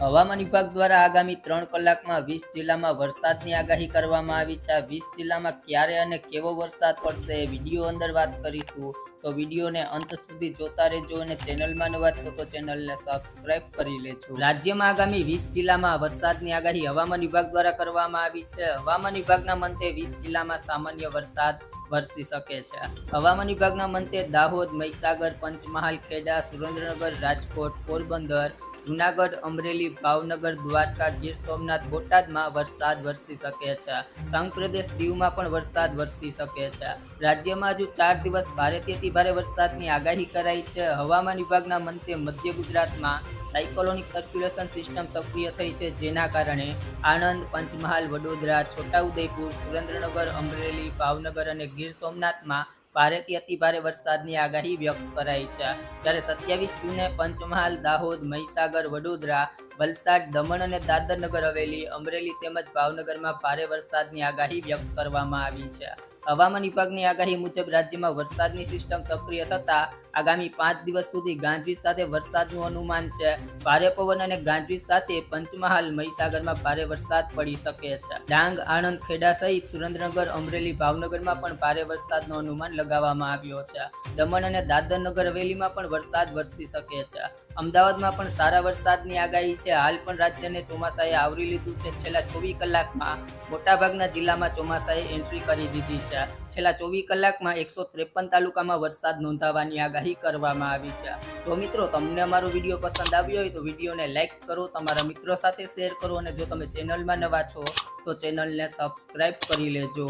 હવામાન વિભાગ દ્વારા આગામી ત્રણ કલાકમાં વીસ જિલ્લામાં વરસાદની આગાહી કરવામાં આવી છે. વીસ જિલ્લામાં ક્યારે અને કેવો વરસાદ પડશે વીડિયો અંદર વાત કરીશું. તો વિડીયોને અંત સુધી જોતા રહેજો અને ચેનલમાં નવા છો તો ચેનલને સબસ્ક્રાઇબ કરી લેજો. રાજ્યમાં આગામી વીસ જિલ્લામાં વરસાદની આગાહી હવામાન વિભાગ દ્વારા કરવામાં આવી છે. હવામાન વિભાગના મંતે વીસ જિલ્લામાં સામાન્ય વરસાદ વરસી શકે છે. હવામાન વિભાગના મંતે દાહોદ, મહીસાગર, પંચમહાલ, ખેડા, સુરેન્દ્રનગર, રાજકોટ, પોરબંદર જુનાગઢ, અમરેલી, ભાવનગર, દ્વારકા ગીર, સોમનાથ, બોટાદમાં વરસાદ વરસી શકે છે. સંઘ પ્રદેશ દીવમાં પણ વરસાદ વરસી શકે છે. રાજ્યમાં હજુ ચાર દિવસ ભારેથી ભારે વરસાદની આગાહી કરાઈ છે. હવામાન વિભાગના મંતે મધ્ય ગુજરાતમાં સાયકોલોનિક સર્ક્યુલેશન સિસ્ટમ સક્રિય થઈ છે, જેના કારણે આણંદ, પંચમહાલ, વડોદરા, છોટાઉદેપુર, સુરેન્દ્રનગર, અમરેલી, ભાવનગર અને ગીર સોમનાથમાં ભારેથી અતિ ભારે વરસાદની આગાહી વ્યક્ત કરાઈ છે. જ્યારે સત્યાવીસ જૂને પંચમહાલ, દાહોદ, મહીસાગર, વડોદરા વલસાડ, દમણ અને દાદર નગર હવેલી, અમરેલી તેમજ ભાવનગરમાં ભારે વરસાદની આગાહી વ્યક્ત કરવામાં આવી છે. હવામાન વિભાગની આગાહી મુજબ રાજ્યમાં વરસાદની સિસ્ટમ સક્રિય થતા આગામી પાંચ દિવસ સુધી ગાંજવીજ સાથે વરસાદનું અનુમાન છે. ભારે પવન અને ગાંજવીજ સાથે પંચમહાલ, મહીસાગરમાં ભારે વરસાદ પડી શકે છે. ડાંગ, આણંદ, ખેડા સહિત સુરેન્દ્રનગર, અમરેલી, ભાવનગરમાં પણ ભારે વરસાદનું અનુમાન લગાવવામાં આવ્યો છે. દમણ અને દાદર નગર હવેલીમાં પણ વરસાદ વરસી શકે છે. અમદાવાદમાં પણ સારા વરસાદની આગાહી છે. હાલ પણ રાજ્યને ચોમાસાએ આવરી લીધું છે. છેલ્લા ચોવીસ કલાકમાં મોટાભાગના જિલ્લામાં ચોમાસાએ એન્ટ્રી કરી દીધી છે. છેલ્લા ચોવીસ કલાકમાં એકસો ત્રેપન તાલુકામાં વરસાદ નોંધાવાની આગાહી કરવામાં આવી છે. જો મિત્રો તમને અમારો વીડિયો પસંદ આવ્યો હોય તો વિડીયોને લાઇક કરો, તમારા મિત્રો સાથે શેર કરો અને જો તમે ચેનલમાં નવા છો તો ચેનલને સબસ્ક્રાઈબ કરી લેજો.